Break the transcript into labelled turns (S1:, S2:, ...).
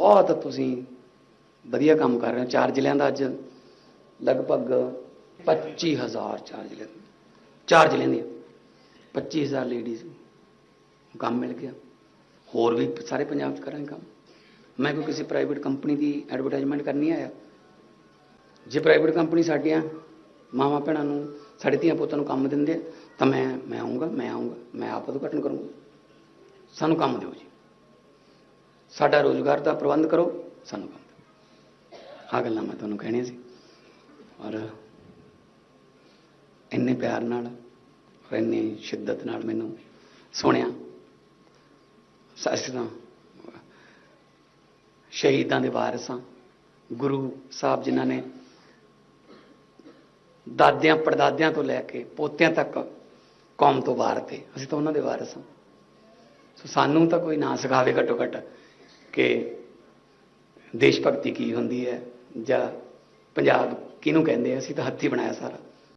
S1: ਬਹੁਤ ਤੁਸੀਂ ਵਧੀਆ ਕੰਮ ਕਰ ਰਹੇ ਹੋ। ਚਾਰ ਜ਼ਿਲ੍ਹਿਆਂ ਦਾ ਅੱਜ ਲਗਭਗ 25000 ਚਾਰ ਜ਼ਿਲ੍ਹਿਆਂ ਦੇ। ਚਾਰ ਜ਼ਿਲ੍ਹਿਆਂ ਦੀਆਂ। 25000 ਲੇਡੀਜ਼ ਕੰਮ ਮਿਲ ਗਿਆ। ਹੋਰ ਵੀ ਸਾਰੇ ਪੰਜਾਬ 'ਚ ਕਰਾਂਗੇ ਕੰਮ। ਮੈਂ ਕੋਈ ਕਿਸੇ ਪ੍ਰਾਈਵੇਟ ਕੰਪਨੀ ਦੀ ਐਡਵਰਟਾਈਜ਼ਮੈਂਟ ਕਰਨੀ ਆਇਆ? ਜੇ ਪ੍ਰਾਈਵੇਟ ਕੰਪਨੀ ਸਾਡੀਆਂ ਮਾਵਾਂ ਭੈਣਾਂ ਨੂੰ, ਸਾਡੇ ਧੀਆਂ ਪੁੱਤਾਂ ਨੂੰ ਕੰਮ ਦਿੰਦੇ ਤਾਂ ਮੈਂ ਮੈਂ ਆਉਂਗਾ ਮੈਂ ਆਉਂਗਾ ਮੈਂ ਆਪ ਉਦਘਾਟਨ ਕਰੂੰਗਾ। ਸਾਨੂੰ ਕੰਮ ਦਿਓ ਜੀ। ਸਾਡਾ ਰੋਜ਼ਗਾਰ ਦਾ ਪ੍ਰਬੰਧ ਕਰੋ, ਸਾਨੂੰ ਕੰਮ ਦਿਓ। ਆਹ ਗੱਲਾਂ ਮੈਂ ਤੁਹਾਨੂੰ ਕਹਿਣੀਆਂ ਸੀ। ਔਰ ਇੰਨੇ ਪਿਆਰ ਨਾਲ ਔਰ ਇੰਨੀ ਸ਼ਿੱਦਤ ਨਾਲ ਮੈਨੂੰ ਸੁਣਿਆ। ਅਸੀਂ ਤਾਂ ਸ਼ਹੀਦਾਂ ਦੇ ਵਾਰਿਸ ਹਾਂ ਗੁਰੂ ਸਾਹਿਬ ਜਿਨ੍ਹਾਂ ਨੇ ਦਾਦਿਆਂ, ਪੜਦਾਦਿਆਂ ਤੋਂ ਲੈ ਕੇ ਪੋਤਿਆਂ ਤੱਕ ਕੌਮ ਤੋਂ ਵਾਰ ਤੇ ਅਸੀਂ ਤਾਂ ਉਹਨਾਂ ਦੇ ਵਾਰਸ ਹਾਂ। ਸੋ ਸਾਨੂੰ ਤਾਂ ਕੋਈ ਨਾ ਸਿਖਾਵੇ ਘੱਟੋ ਘੱਟ ਕਿ ਦੇਸ਼ ਭਗਤੀ ਕੀ ਹੁੰਦੀ ਹੈ ਜਾਂ ਪੰਜਾਬ ਕਿਹਨੂੰ ਕਹਿੰਦੇ ਆ? ਅਸੀਂ ਤਾਂ ਹੱਥੀ ਬਣਾਇਆ ਸਾਰਾ।